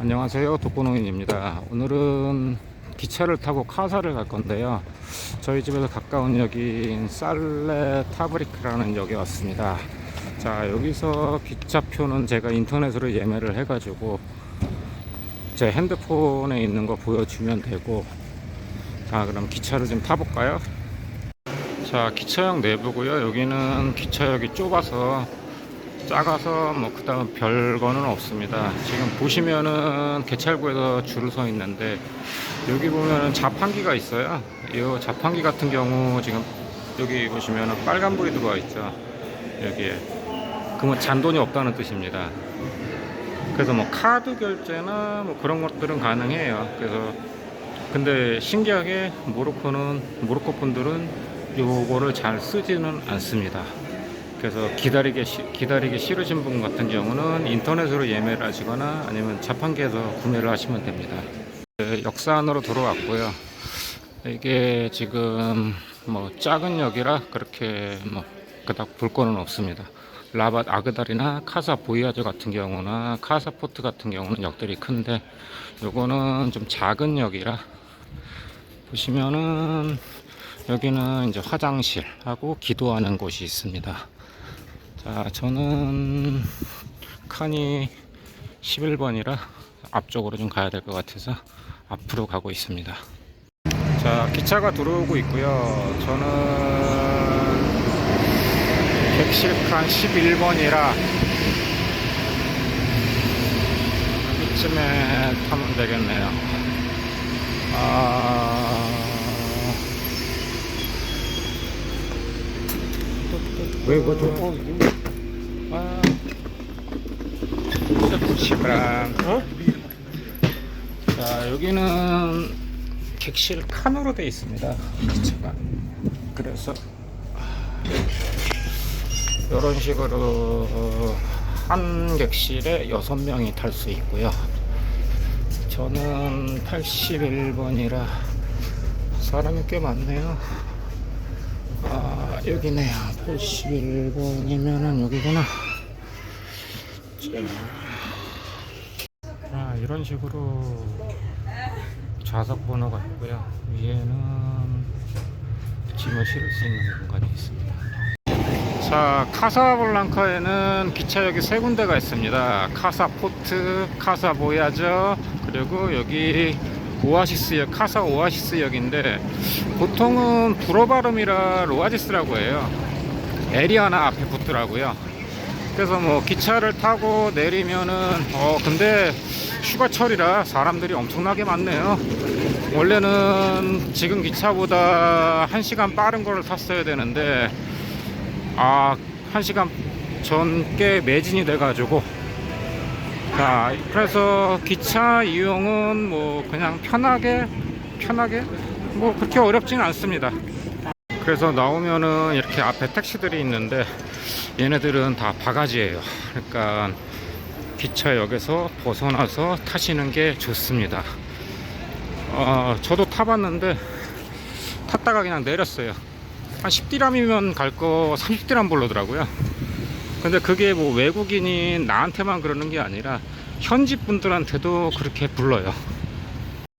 안녕하세요. 독고농인입니다. 오늘은 기차를 타고 카사를 갈 건데요. 저희 집에서 가까운 역인 살레 타브리크라는 역에 왔습니다. 자 여기서 기차표는 제가 인터넷으로 예매를 해 가지고 제 핸드폰에 있는 거 보여주면 되고 자 그럼 기차를 좀 타볼까요? 자 기차역 내부고요. 여기는 기차역이 좁아서 작아서 뭐 그다음 별거는 없습니다. 지금 보시면은 개찰구에서 줄을 서 있는데 여기 보면은 자판기가 있어요. 이 자판기 같은 경우 지금 여기 보시면은 빨간 불이 들어와 있죠. 여기에 그러면 잔돈이 없다는 뜻입니다. 그래서 뭐 카드 결제나 뭐 그런 것들은 가능해요. 그래서 근데 신기하게 모로코는 모로코 분들은 요거를 잘 쓰지는 않습니다. 그래서 기다리기, 시- 기다리기 싫으신 분 같은 경우는 인터넷으로 예매를 하시거나 아니면 자판기에서 구매를 하시면 됩니다. 네, 역사 안으로 들어왔고요. 이게 지금 뭐 작은 역이라 그렇게 뭐 그닥 볼 거는 없습니다. 라밧 아그달이나 카사 보이아즈 같은 경우나 카사 포트 같은 경우는 역들이 큰데 요거는 좀 작은 역이라 보시면은 여기는 이제 화장실하고 기도하는 곳이 있습니다. 자, 저는 칸이 11번이라 앞쪽으로 좀 가야 될 것 같아서 앞으로 가고 있습니다. 자, 기차가 들어오고 있고요. 저는 객실칸 11번이라 이쯤에 타면 되겠네요. 아... 왜 이거 좀 아, 시브랑. 어? 자, 여기는 객실 칸으로 되어 있습니다. 기차가. 그래서 이런 식으로 한 객실에 여섯 명이 탈 수 있고요. 저는 81번이라 사람이 꽤 많네요. 아, 여기네요. 81번이면은 여기구나. 자, 이런 식으로 좌석 번호가 있고요. 위에는 짐을 실을 수 있는 공간이 있습니다. 자, 카사블랑카에는 기차역이 세 군데가 있습니다. 카사포트, 카사보야저, 그리고 여기 오아시스역, 카사 오아시스역인데 보통은 불어 발음이라 로아지스라고 해요. 에리아나 앞에 붙더라고요. 그래서 뭐 기차를 타고 내리면은 어 근데 휴가철이라 사람들이 엄청나게 많네요. 원래는 지금 기차보다 1시간 빠른 거를 탔어야 되는데 아 1시간 전께 매진이 돼 가지고 자 그래서 기차 이용은 뭐 그냥 편하게 편하게 뭐 그렇게 어렵지는 않습니다. 그래서 나오면은 이렇게 앞에 택시들이 있는데 얘네들은 다 바가지예요. 그러니까 기차역에서 벗어나서 타시는 게 좋습니다. 어, 저도 타봤는데 탔다가 그냥 내렸어요. 한 10디람이면 갈 거 30디람 불러더라고요. 근데 그게 뭐 외국인이 나한테만 그러는 게 아니라 현지 분들한테도 그렇게 불러요.